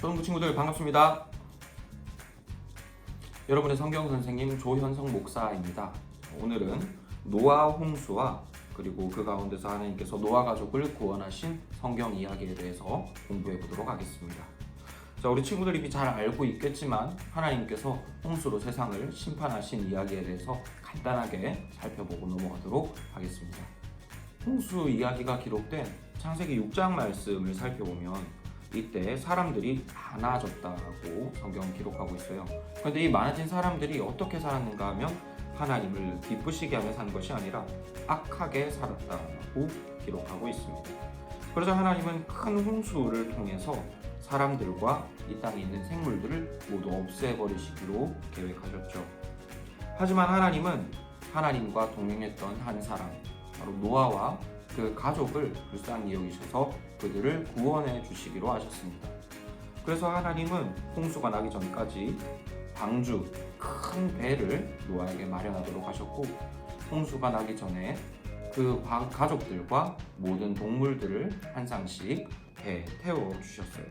초등부 친구들 반갑습니다. 여러분의 성경 선생님 조현성 목사입니다. 오늘은 노아 홍수와 그리고 그 가운데서 하나님께서 노아 가족을 구원하신 성경 이야기에 대해서 공부해 보도록 하겠습니다. 자, 우리 친구들이 이미 잘 알고 있겠지만 하나님께서 홍수로 세상을 심판하신 이야기에 대해서 간단하게 살펴보고 넘어가도록 하겠습니다. 홍수 이야기가 기록된 창세기 6장 말씀을 살펴보면 이때 사람들이 많아졌다고 성경 기록하고 있어요. 그런데 이 많아진 사람들이 어떻게 살았는가 하면 하나님을 기쁘시게 하며 산 것이 아니라 악하게 살았다고 기록하고 있습니다. 그러자 하나님은 큰 홍수를 통해서 사람들과 이 땅에 있는 생물들을 모두 없애버리시기로 계획하셨죠. 하지만 하나님은 하나님과 동행했던 한 사람, 바로 노아와 그 가족을 불쌍히 여기셔서 그들을 구원해 주시기로 하셨습니다. 그래서 하나님은 홍수가 나기 전까지 방주 큰 배를 노아에게 마련하도록 하셨고 홍수가 나기 전에 그 가- 가족들과 모든 동물들을 한 쌍씩 배에 태워 주셨어요.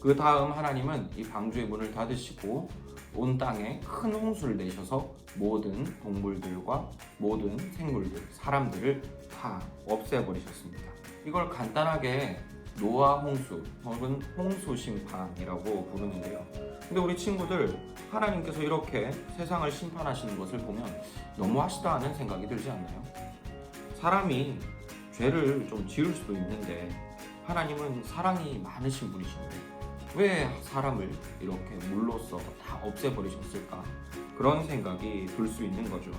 그 다음 하나님은 이 방주의 문을 닫으시고 온 땅에 큰 홍수를 내셔서 모든 동물들과 모든 생물들, 사람들을 다 없애버리셨습니다. 이걸 간단하게 노아 홍수 혹은 홍수 심판이라고 부르는데요. 근데 우리 친구들 하나님께서 이렇게 세상을 심판하시는 것을 보면 너무하시다 하는 생각이 들지 않나요? 사람이 죄를 좀 지을 수도 있는데 하나님은 사랑이 많으신 분이신데 왜 사람을 이렇게 물로써 다 없애버리셨을까? 그런 생각이 들 수 있는 거죠.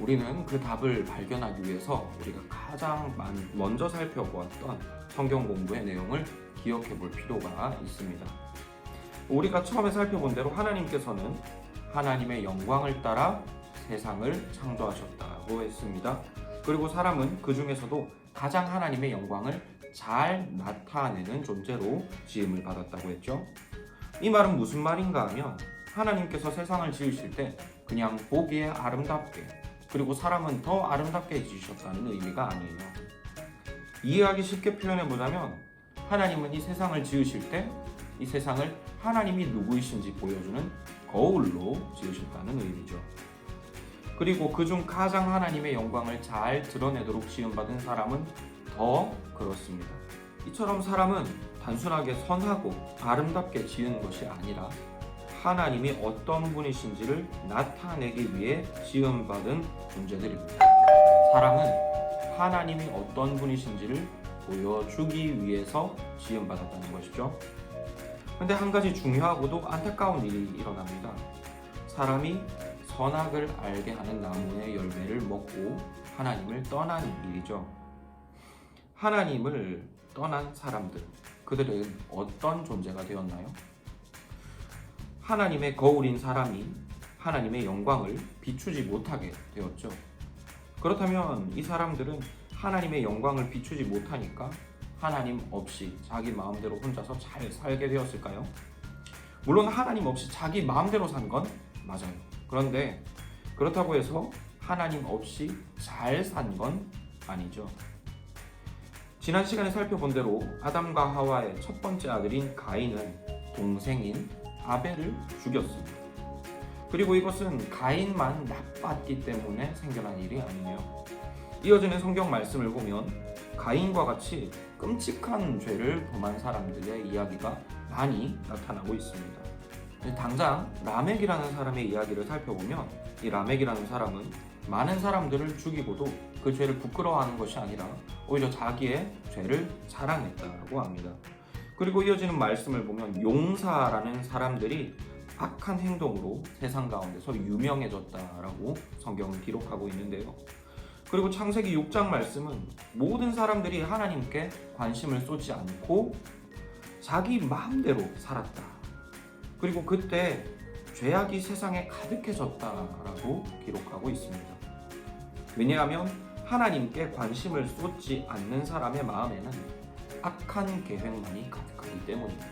우리는 그 답을 발견하기 위해서 우리가 가장 많- 먼저 살펴보았던 성경 공부의 내용을 기억해 볼 필요가 있습니다. 우리가 처음에 살펴본 대로 하나님께서는 하나님의 영광을 따라 세상을 창조하셨다고 했습니다. 그리고 사람은 그 중에서도 가장 하나님의 영광을 잘 나타내는 존재로 지음을 받았다고 했죠. 이 말은 무슨 말인가 하면 하나님께서 세상을 지으실 때 그냥 보기에 아름답게 그리고 사람은 더 아름답게 지으셨다는 의미가 아니에요. 이해하기 쉽게 표현해 보자면 하나님은 이 세상을 지으실 때 이 세상을 하나님이 누구이신지 보여주는 거울로 지으셨다는 의미죠. 그리고 그중 가장 하나님의 영광을 잘 드러내도록 지음받은 사람은 더 그렇습니다. 이처럼 사람은 단순하게 선하고 아름답게 지은 것이 아니라 하나님이 어떤 분이신지를 나타내기 위해 지음받은 존재들입니다. 사람은 하나님이 어떤 분이신지를 보여주기 위해서 지음받았다는 것이죠. 근데 한 가지 중요하고도 안타까운 일이 일어납니다. 사람이 선악을 알게 하는 나무의 열매를 먹고 하나님을 떠난 일이죠. 하나님을 떠난 사람들, 그들은 어떤 존재가 되었나요? 하나님의 거울인 사람이 하나님의 영광을 비추지 못하게 되었죠. 그렇다면 이 사람들은 하나님의 영광을 비추지 못하니까 하나님 없이 자기 마음대로 혼자서 잘 살게 되었을까요? 물론 하나님 없이 자기 마음대로 산 건 맞아요. 그런데 그렇다고 해서 하나님 없이 잘 산 건 아니죠. 지난 시간에 살펴본 대로 아담과 하와의 첫 번째 아들인 가인은 동생인 아벨을 죽였습니다. 그리고 이것은 가인만 나빴기 때문에 생겨난 일이 아니에요. 이어지는 성경 말씀을 보면 가인과 같이 끔찍한 죄를 범한 사람들의 이야기가 많이 나타나고 있습니다. 당장 라멕이라는 사람의 이야기를 살펴보면 이 라멕이라는 사람은 많은 사람들을 죽이고도 그 죄를 부끄러워하는 것이 아니라 오히려 자기의 죄를 자랑했다고 합니다. 그리고 이어지는 말씀을 보면 용사라는 사람들이 악한 행동으로 세상 가운데서 유명해졌다라고 성경은 기록하고 있는데요. 그리고 창세기 6장 말씀은 모든 사람들이 하나님께 관심을 쏟지 않고 자기 마음대로 살았다. 그리고 그때 죄악이 세상에 가득해졌다라고 기록하고 있습니다. 왜냐하면 하나님께 관심을 쏟지 않는 사람의 마음에는 악한 계획만이 가득하기 때문입니다.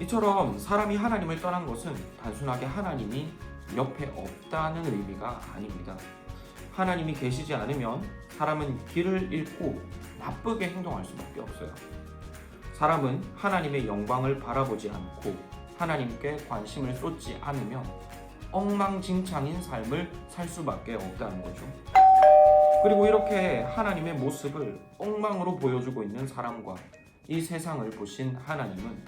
이처럼 사람이 하나님을 떠난 것은 단순하게 하나님이 옆에 없다는 의미가 아닙니다. 하나님이 계시지 않으면 사람은 길을 잃고 나쁘게 행동할 수밖에 없어요. 사람은 하나님의 영광을 바라보지 않고 하나님께 관심을 쏟지 않으면 엉망진창인 삶을 살 수밖에 없다는 거죠. 그리고 이렇게 하나님의 모습을 엉망으로 보여주고 있는 사람과 이 세상을 보신 하나님은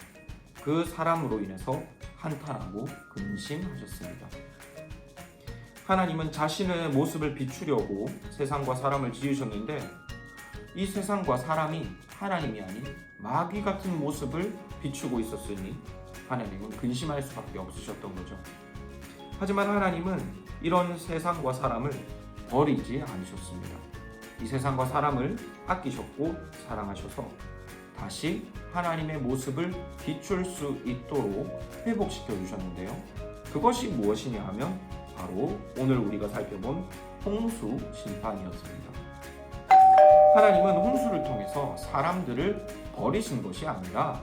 그 사람으로 인해서 한탄하고 근심하셨습니다. 하나님은 자신의 모습을 비추려고 세상과 사람을 지으셨는데 이 세상과 사람이 하나님이 아닌 마귀 같은 모습을 비추고 있었으니 하나님은 근심할 수밖에 없으셨던 거죠. 하지만 하나님은 이런 세상과 사람을 버리지 않으셨습니다. 이 세상과 사람을 아끼셨고 사랑하셔서 다시 하나님의 모습을 비출 수 있도록 회복시켜 주셨는데요. 그것이 무엇이냐 하면 바로 오늘 우리가 살펴본 홍수 심판이었습니다. 하나님은 홍수를 통해서 사람들을 버리신 것이 아니라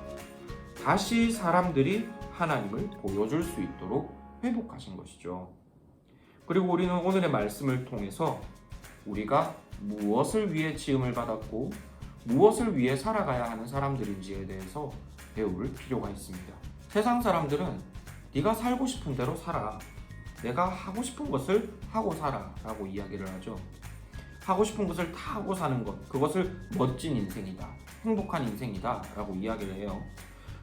다시 사람들이 하나님을 보여줄 수 있도록 회복하신 것이죠. 그리고 우리는 오늘의 말씀을 통해서 우리가 무엇을 위해 지음을 받았고 무엇을 위해 살아가야 하는 사람들인지에 대해서 배울 필요가 있습니다. 세상 사람들은 네가 살고 싶은 대로 살아. 내가 하고 싶은 것을 하고 살아라고 이야기를 하죠. 하고 싶은 것을 다 하고 사는 것, 그것을 멋진 인생이다. 행복한 인생이다 라고 이야기를 해요.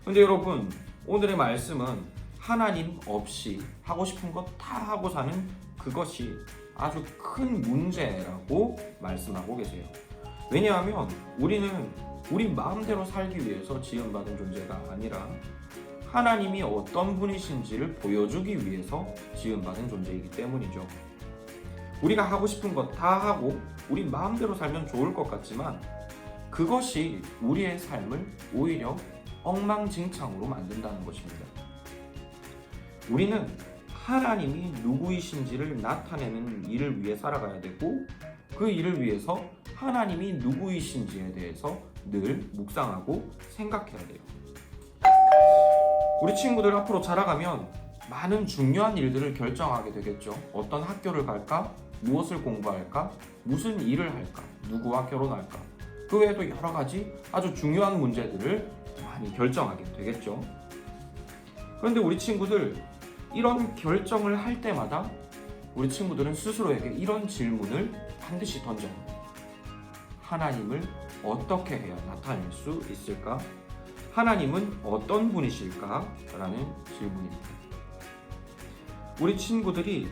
근데 여러분, 오늘의 말씀은 하나님 없이 하고 싶은 것 다 하고 사는 그것이 아주 큰 문제라고 말씀하고 계세요. 왜냐하면 우리는 우리 마음대로 살기 위해서 지음받은 존재가 아니라 하나님이 어떤 분이신지를 보여주기 위해서 지음받은 존재이기 때문이죠. 우리가 하고 싶은 것 다 하고 우리 마음대로 살면 좋을 것 같지만 그것이 우리의 삶을 오히려 엉망진창으로 만든다는 것입니다. 우리는 하나님이 누구이신지를 나타내는 일을 위해 살아가야 되고 그 일을 위해서 하나님이 누구이신지에 대해서 늘 묵상하고 생각해야 돼요. 우리 친구들 앞으로 자라가면 많은 중요한 일들을 결정하게 되겠죠. 어떤 학교를 갈까? 무엇을 공부할까? 무슨 일을 할까? 누구와 결혼할까? 그 외에도 여러 가지 아주 중요한 문제들을 많이 결정하게 되겠죠. 그런데 우리 친구들 이런 결정을 할 때마다 우리 친구들은 스스로에게 이런 질문을 반드시 던져요. 하나님을 어떻게 해야 나타낼 수 있을까? 하나님은 어떤 분이실까? 라는 질문입니다. 우리 친구들이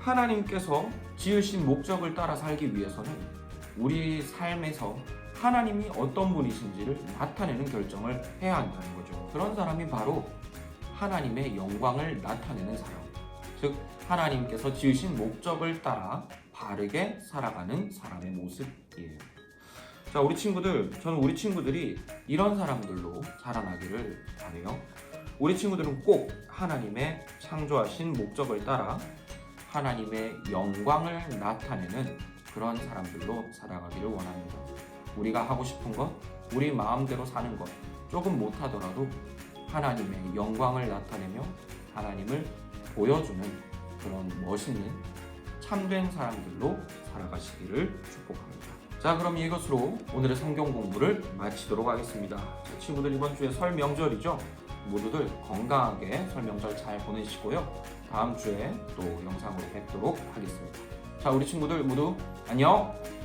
하나님께서 지으신 목적을 따라 살기 위해서는 우리 삶에서 하나님이 어떤 분이신지를 나타내는 결정을 해야 한다는 거죠. 그런 사람이 바로 하나님의 영광을 나타내는 사람. 즉, 하나님께서 지으신 목적을 따라 바르게 살아가는 사람의 모습이에요. 자, 우리 친구들, 저는 우리 친구들이 이런 사람들로 자라나기를 바래요. 우리 친구들은 꼭 하나님의 창조하신 목적을 따라 하나님의 영광을 나타내는 그런 사람들로 살아가기를 원합니다. 우리가 하고 싶은 것, 우리 마음대로 사는 것, 조금 못하더라도 하나님의 영광을 나타내며 하나님을 보여주는 그런 멋있는 참된 사람들로 살아가시기를 축복합니다. 자, 그럼 이것으로 오늘의 성경 공부를 마치도록 하겠습니다. 자, 친구들 이번 주에 설 명절이죠? 모두들 건강하게 설 명절 잘 보내시고요. 다음 주에 또 영상으로 뵙도록 하겠습니다. 자, 우리 친구들 모두 안녕!